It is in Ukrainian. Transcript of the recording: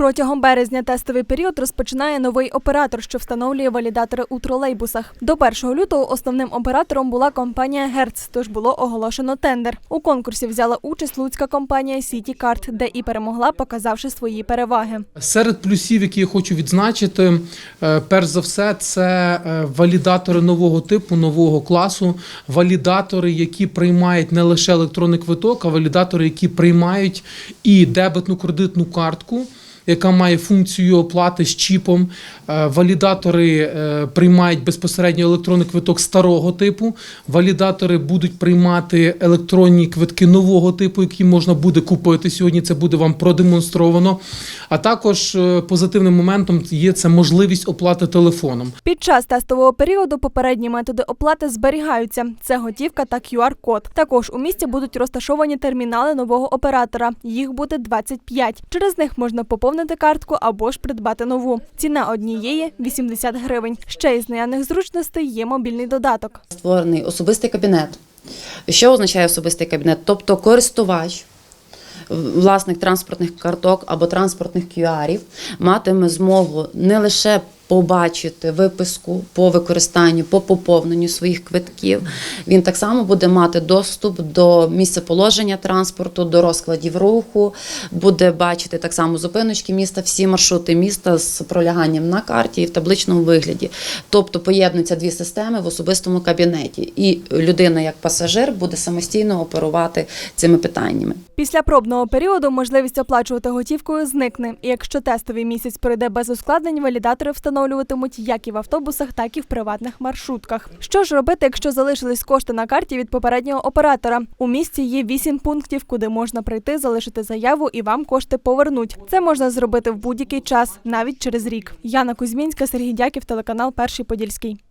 Протягом березня тестовий період розпочинає новий оператор, що встановлює валідатори у тролейбусах. До 1 лютого основним оператором була компанія Герц, тож було оголошено тендер. У конкурсі взяла участь луцька компанія Сіті Карт, де і перемогла, показавши свої переваги. Серед плюсів, які я хочу відзначити, е, перш за все, це е, валідатори нового типу, нового класу, валідатори, які приймають не лише електронний квиток, а валідатори, які приймають і дебетну кредитну картку. Яка має функцію оплати з чіпом. Е, Валідатори е, приймають безпосередньо електронний квиток старого типу. Валідатори будуть приймати електронні квитки нового типу, які можна буде купити сьогодні. Це буде вам продемонстровано. А також е, позитивним моментом є це можливість оплати телефоном. Під час тестового періоду попередні методи оплати зберігаються. Це готівка та QR-код. Також у місті будуть розташовані термінали нового оператора. Їх буде 25. Через них можна поповнити картку або ж придбати нову. Ціна однієї 80 гривень. Ще із наявних зручностей є мобільний додаток. створений особистий кабінет. Що означає особистий кабінет? Тобто користувач, власник транспортних карток або транспортних QR матиме змогу не лише побачити виписку по використанню, по поповненню своїх квитків. Він так само буде мати доступ до місця положення транспорту, до розкладів руху, буде бачити так само зупиночки міста, всі маршрути міста з проляганням на карті і в табличному вигляді. Тобто поєднуються дві системи в особистому кабінеті, і людина, як пасажир, буде самостійно оперувати цими питаннями. Після пробного періоду можливість оплачувати готівкою зникне. І якщо тестовий місяць пройде без ускладнень, валідатори встановлюватимуть як і в автобусах, так і в приватних маршрутках. Що ж робити, якщо залишились кошти на карті від попереднього оператора? У місті є вісім пунктів, куди можна прийти, залишити заяву і вам кошти повернуть. Це можна зробити в будь-який час, навіть через рік. Яна Кузьмінська, Сергій Дяків, телеканал Перший Подільський.